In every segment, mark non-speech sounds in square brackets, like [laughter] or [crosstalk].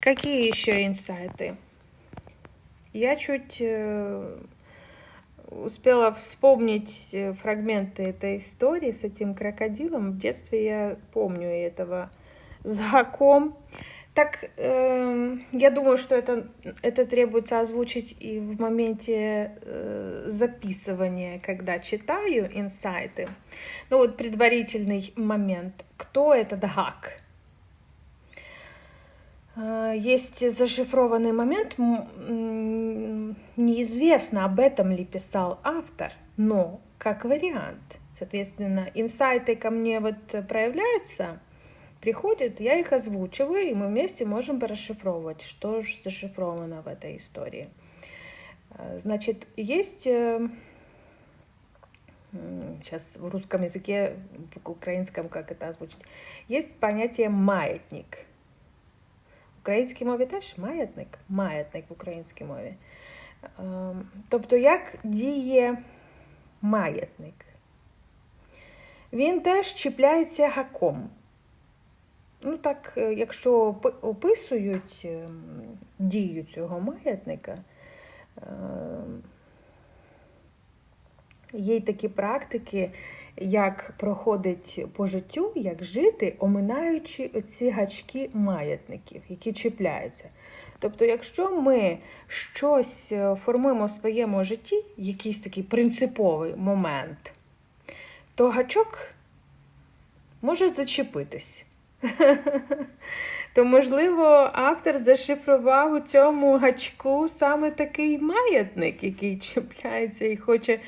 Какие еще инсайты? Я чуть э, успела вспомнить э, фрагменты этой истории с этим крокодилом. В детстве я помню этого [laughs] знаком. Так, эм, я думаю, что это, это требуется озвучить и в моменте э, записывания, когда читаю инсайты. Ну вот предварительный момент. Кто этот гак? Э, Есть зашифрованный момент, неизвестно, об этом ли писал автор, но как вариант. Соответственно, инсайты ко мне вот проявляются, приходят, я их озвучиваю, и мы вместе можем расшифровывать, что же зашифровано в этой истории. Э, Значит, есть сейчас в русском языке, в украинском, как это озвучить, есть понятие маятник. В українській мові теж маятник, маятник в українській мові. Ем, Тобто, як діє маятник? Він теж чіпляється гаком. Ну так, е, якщо описують ем, дію цього маятника, ем, є й такі практики, як проходить по життю, як жити, оминаючи оці гачки маятників, які чіпляються. Тобто, якщо ми щось е, формуємо в своєму житті, якийсь такий принциповий момент, то гачок може зачепитись. [laughs] То, можливо, автор зашифрував у цьому гачку саме такий маятник, який чіпляється і хоче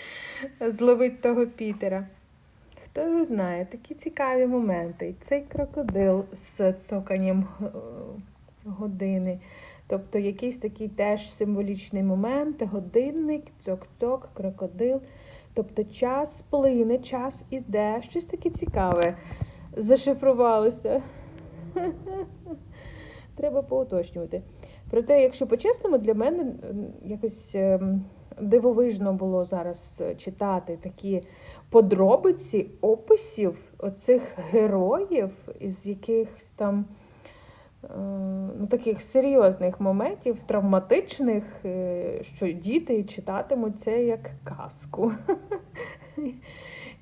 зловити того Пітера. Хто його знає, такі цікаві моменти. І цей крокодил з цоканням е, години. Тобто якийсь такий теж символічний момент, годинник, цок-цок, крокодил. Тобто час плине, час іде, щось таке цікаве зашифрувалося. [laughs] Треба поуточнювати. Проте, якщо по-чесному, для мене якось ем, дивовижно було зараз е, читати такі подробиці описів оцих героїв, із якихось там е, ну, таких серйозних моментів, травматичних, е, що діти читатимуть це як казку.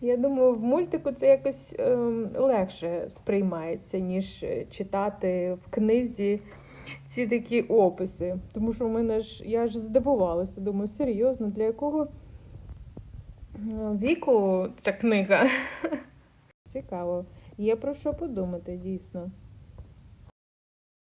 Я думаю, в мультику це якось ем, легше сприймається, ніж читати в книзі ці такі описи. Тому що в мене ж я ж здивувалася, думаю, серйозно, для якого е, віку ця книга? [laughs] Цікаво. Є про що подумати, дійсно.